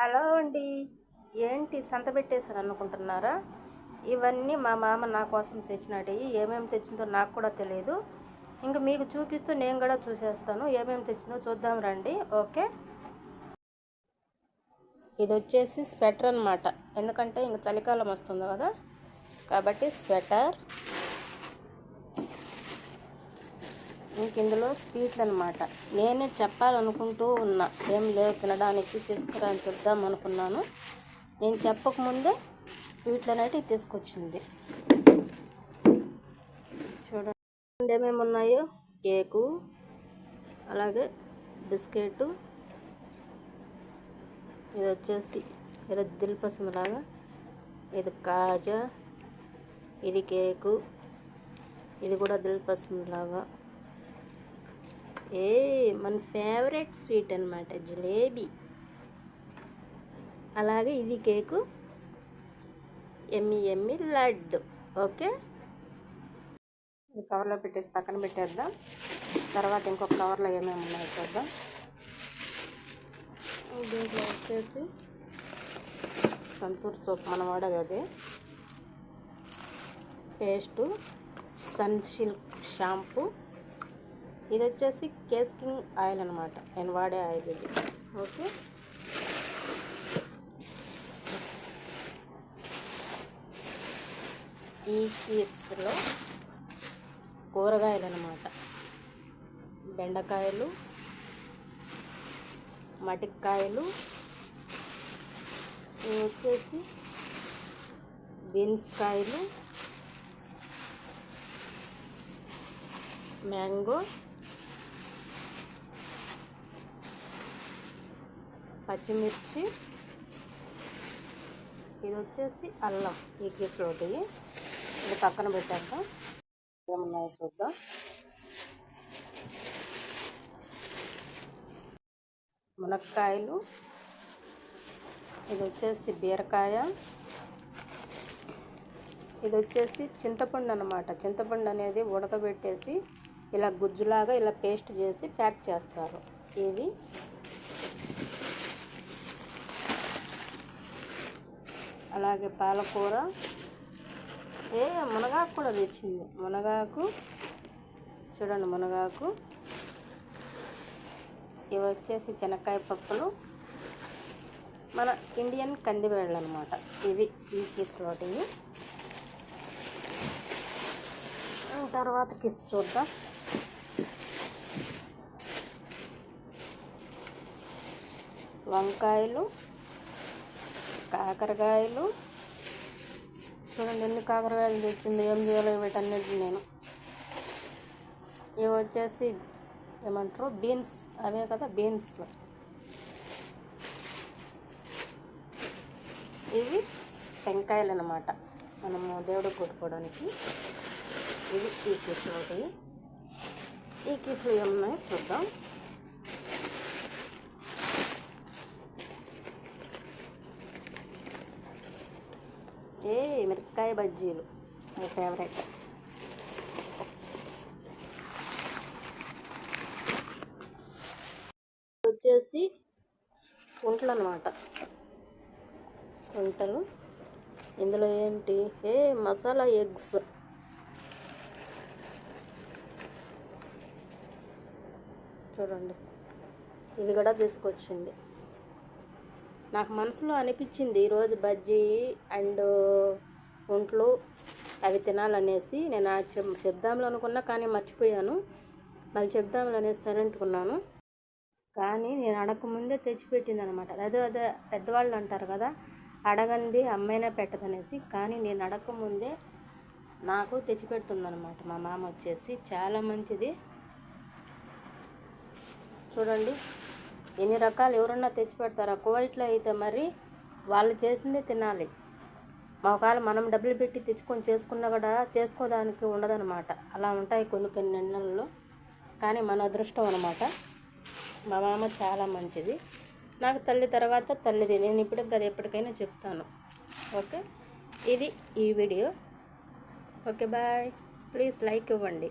Hello అండి. ఏంటి సంత పెట్టేశారు అనుకుంటున్నారా? ఇవన్నీ మా మామ నా కోసం తెచ్చినవి ఏమేమి తెచ్చిందో నాకు కూడా తెలియదు ఇంకా మీకు చూపిస్తూ నేను కూడా చూసేస్తాను. ఏమేమి తెచ్చిందో చూద్దాం రండి. ఓకే? ఇది వచ్చేసి స్వెటర్ అనమాట ఎందుకంటే ఇంక చలికాలం వస్తుంది కదా. కాబట్టి స్వెటర్ ఇంక ఇందులో స్వీట్లు అనమాట నేనే చెప్పాలనుకుంటూ ఉన్నా. ఏం లేవు తినడానికి తీసుకురా అని చెప్దాం అనుకున్నాను. నేను చెప్పకముందే స్వీట్లు అనేటివి తీసుకొచ్చింది. చూడండి ఏమేమి ఉన్నాయో కేకు అలాగే బిస్కెట్ ఇది వచ్చేసి ఏదో దిల్పసంద్ లాగా ఇది కాజా ఇది కేకు ఇది కూడా దిల్పసంద్ లాగా ఏ మన ఫేవరెట్ స్వీట్ అనమాట జిలేబీ. అలాగే ఇది కేకు ఎమ్మి ఎమ్మి లడ్డు ఓకే? కవర్లో పెట్టేసి పక్కన పెట్టేద్దాం. తర్వాత ఇంకొక కవర్లో ఏమేమి ఉన్నాయో చూద్దాం. దీంట్లో వచ్చేసి సంతూర్ సోప్ మనం వాడేది అదే. పేస్టు సన్ సిల్క్ షాంపూ ఇది వచ్చేసి కేస్కింగ్ ఆయిల్ అనమాట నేను వాడే ఆయిల్ ఇది. ఓకే? ఈ పీస్లో కూరగాయలు అనమాట బెండకాయలు మటికాయలు ఇవి వచ్చేసి బీన్స్ కాయలు మ్యాంగో పచ్చిమిర్చి ఇది వచ్చేసి అల్లం ఈ కేసులోటి. ఇది పక్కన పెట్టాక ఏమున్నాయో చూద్దాం. మునక్కాయలు. ఇది వచ్చేసి బీరకాయ. ఇది వచ్చేసి చింతపండు అనమాట చింతపండు అనేది ఉడకబెట్టేసి ఇలా గుజ్జులాగా ఇలా పేస్ట్ చేసి ప్యాక్ చేస్తారు. ఇవి అలాగే పాలకూర. ఏ మునగాకు కూడా తెచ్చింది. మునగాకు చూడండి మునగాకు. ఇవి వచ్చేసి శనక్కాయ పప్పులు. మన ఇండియన్ కందిపేళ్ళు అనమాట ఇవి ఈ కిస్లోటి తర్వాత కిస్ చూద్దాం. వంకాయలు కాకరకాయలు. చూడండి ఎన్ని కాకరకాయలు తెచ్చింది ఏం చేయాలో వీటన్నిటి నేను. ఇవి వచ్చేసి ఏమంటారు? బీన్స్. అవే కదా బీన్స్. ఇవి టెంకాయలు అనమాట మనము దేవుడు కొట్టుకోవడానికి. ఇవి ఈ కీసులు ఒకటి ఈ కీసులు ఏమున్నాయో చూద్దాం ఏ మిరపకాయ బజ్జీలు మై ఫేవరెట్ వచ్చేసి కుంటలు అనమాట కుంటలు ఇందులో ఏంటి? ఏ మసాలా ఎగ్స్. చూడండి. ఇవి కూడా తీసుకొచ్చింది. నాకు మనసులో అనిపించింది ఈరోజు బజ్జీ అండ్ ఒంట్లు అవి తినాలనేసి నేను చెప్ చెప్దాంలో అనుకున్నా కానీ మర్చిపోయాను. మళ్ళీ చెప్దాంలో అనేసి అంటుకున్నాను కానీ నేను అడగకముందే తెచ్చిపెట్టింది అనమాట అదే అదే పెద్దవాళ్ళు అంటారు కదా అడగంది అమ్మాయినే పెట్టదనేసి. కానీ నేను అడగకముందే నాకు తెచ్చిపెడుతుందనమాట. మా మామ వచ్చేసి చాలా మంచిది. చూడండి ఎన్ని రకాలు ఎవరన్నా తెచ్చి పెడతారా కువైట్లో అయితే మరి వాళ్ళు చేసిందే తినాలి. ఒకవేళ మనం డబ్బులు పెట్టి తెచ్చుకొని చేసుకున్నా కూడా చేసుకోదానికి ఉండదనమాట అలా ఉంటాయి కొన్ని కొన్ని నెలల్లో. కానీ మన అదృష్టం అనమాట మా మామ చాలా మంచిది. నాకు తల్లి తర్వాత తల్లిది. నేను ఇప్పటికి కదా ఎప్పటికైనా చెప్తాను. ఓకే? ఇది ఈ video. Okay bye. Please like ఇవ్వండి.